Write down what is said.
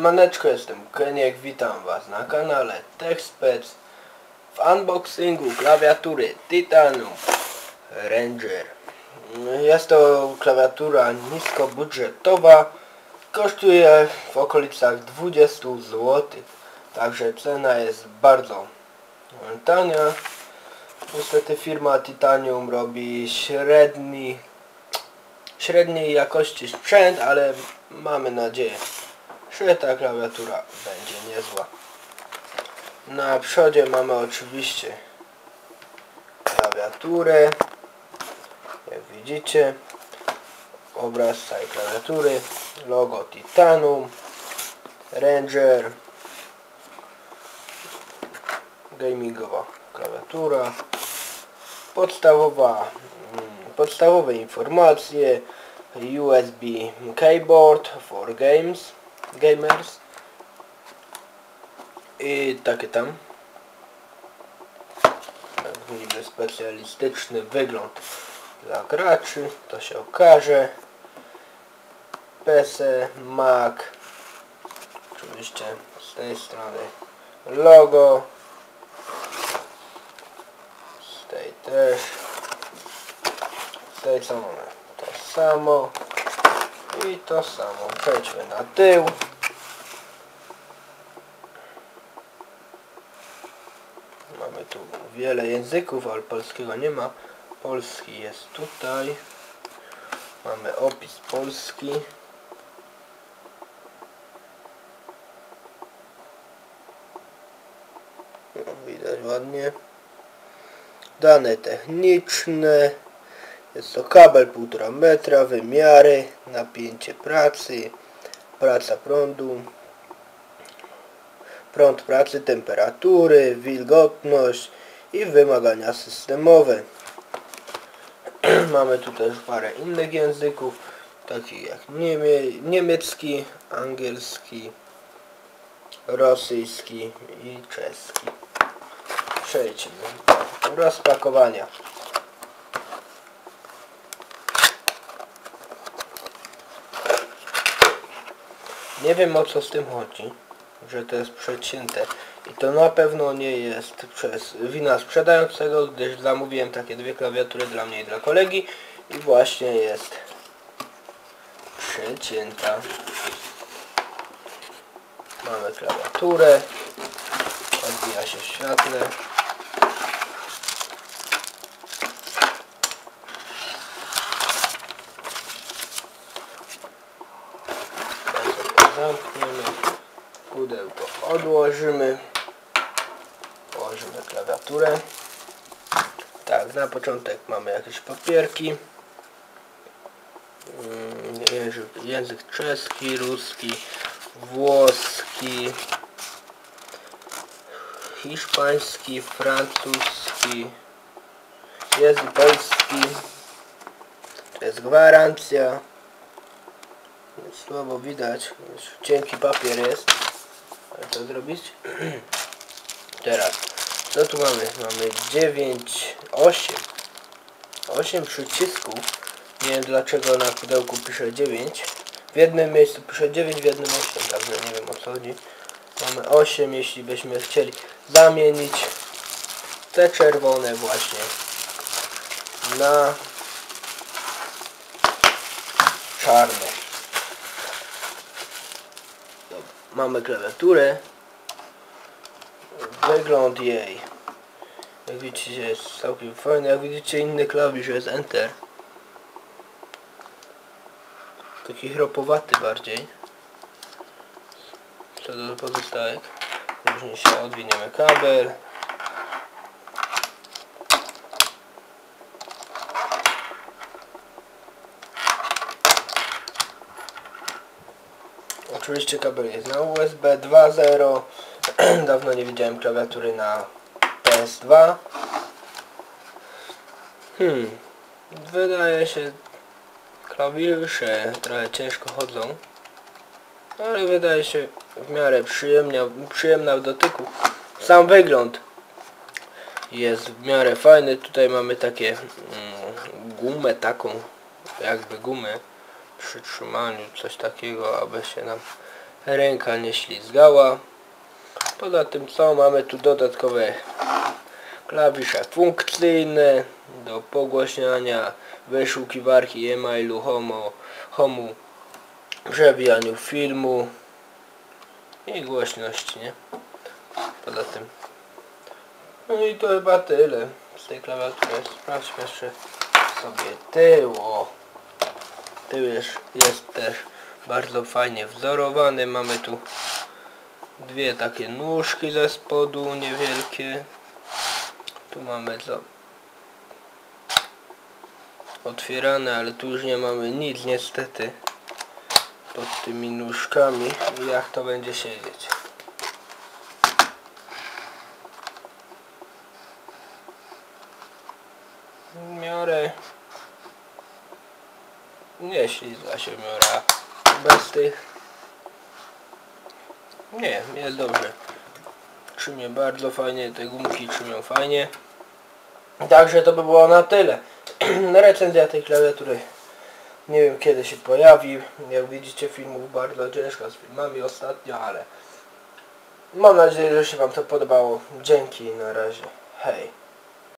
Siemaneczko, jestem Keniek, witam Was na kanale TechSpec w unboxingu klawiatury Titanium Ranger. Jest to klawiatura niskobudżetowa, kosztuje w okolicach 20 zł, także cena jest bardzo tania. Niestety firma Titanium robi średni, średniej jakości sprzęt, ale mamy nadzieję, że ta klawiatura będzie niezła. Na przodzie mamy oczywiście klawiaturę, jak widzicie, obraz całej klawiatury, logo Titanum, Ranger, gamingowa klawiatura, podstawowa, mm, podstawowe informacje, USB keyboard for games, gamers i takie tam. Niby specjalistyczny wygląd dla graczy, to się okaże. PC, Mac oczywiście z tej strony logo. Z tej też. Z tej co mamy to samo i to samo. Przejdźmy na tył. Mamy tu wiele języków ale polskiego nie ma. Polski jest tutaj. Mamy opis polski. No, widać ładnie. Dane techniczne jest to kabel 1,5 metra, wymiary, napięcie pracy, praca prądu, prąd pracy, temperatury, wilgotność i wymagania systemowe. Mamy tu też parę innych języków, takich jak niemie niemiecki, angielski, rosyjski i czeski. Przejdźmy do rozpakowania. Nie wiem o co z tym chodzi, że to jest przecięte. I to na pewno nie jest przez wina sprzedającego, gdyż zamówiłem takie dwie klawiatury dla mnie i dla kolegi i właśnie jest przecięta. Mamy klawiaturę, odbija się światle. Zamkniemy pudełko odłożymy położymy klawiaturę. Tak na początek mamy jakieś papierki. Mm, język, język czeski, ruski włoski hiszpański, francuski jest polski. To jest gwarancja słabo widać cienki papier jest. Ale co zrobić? Teraz co tu mamy? Mamy 9 8 8 przycisków. Nie wiem dlaczego na pudełku pisze 9 w jednym miejscu pisze 9 w jednym 8 także nie wiem o co chodzi. Mamy 8 jeśli byśmy chcieli zamienić te czerwone właśnie na czarne mamy klawiaturę. Wygląd jej. Jak widzicie jest całkiem fajny. Jak widzicie inny klawisz jest Enter. Taki chropowaty bardziej. Co do pozostałych. Później się odwiniemy kabel Oczywiście kabel jest na USB 2.0 Dawno nie widziałem klawiatury na PS2 Hmm. Wydaje się klawisze trochę ciężko chodzą ale wydaje się w miarę przyjemnia, przyjemna w dotyku. Sam wygląd jest w miarę fajny. Tutaj mamy takie mm, gumę taką jakby gumę przy trzymaniu coś takiego aby się nam ręka nie ślizgała. Poza tym co mamy tu dodatkowe klawisze funkcyjne do pogłaśniania wyszukiwarki e-mailu, homo, homu, przewijaniu filmu i głośności, nie? Poza tym. No i to chyba tyle z tej klawiatury. Sprawdźmy jeszcze sobie tył. Tył jest, jest też bardzo fajnie wzorowany. Mamy tu dwie takie nóżki ze spodu niewielkie. Tu mamy co? Otwierane, ale tu już nie mamy nic niestety pod tymi nóżkami. Jak to będzie siedzieć? W miarę nie ślizga się miara bez tych nie, jest dobrze. Trzymie bardzo fajnie, te gumki trzymią fajnie. Także to by było na tyle. Recenzja tej klawiatury nie wiem kiedy się pojawi. Jak widzicie filmów bardzo ciężko z filmami ostatnio, ale mam nadzieję, że się wam to podobało. Dzięki, na razie, hej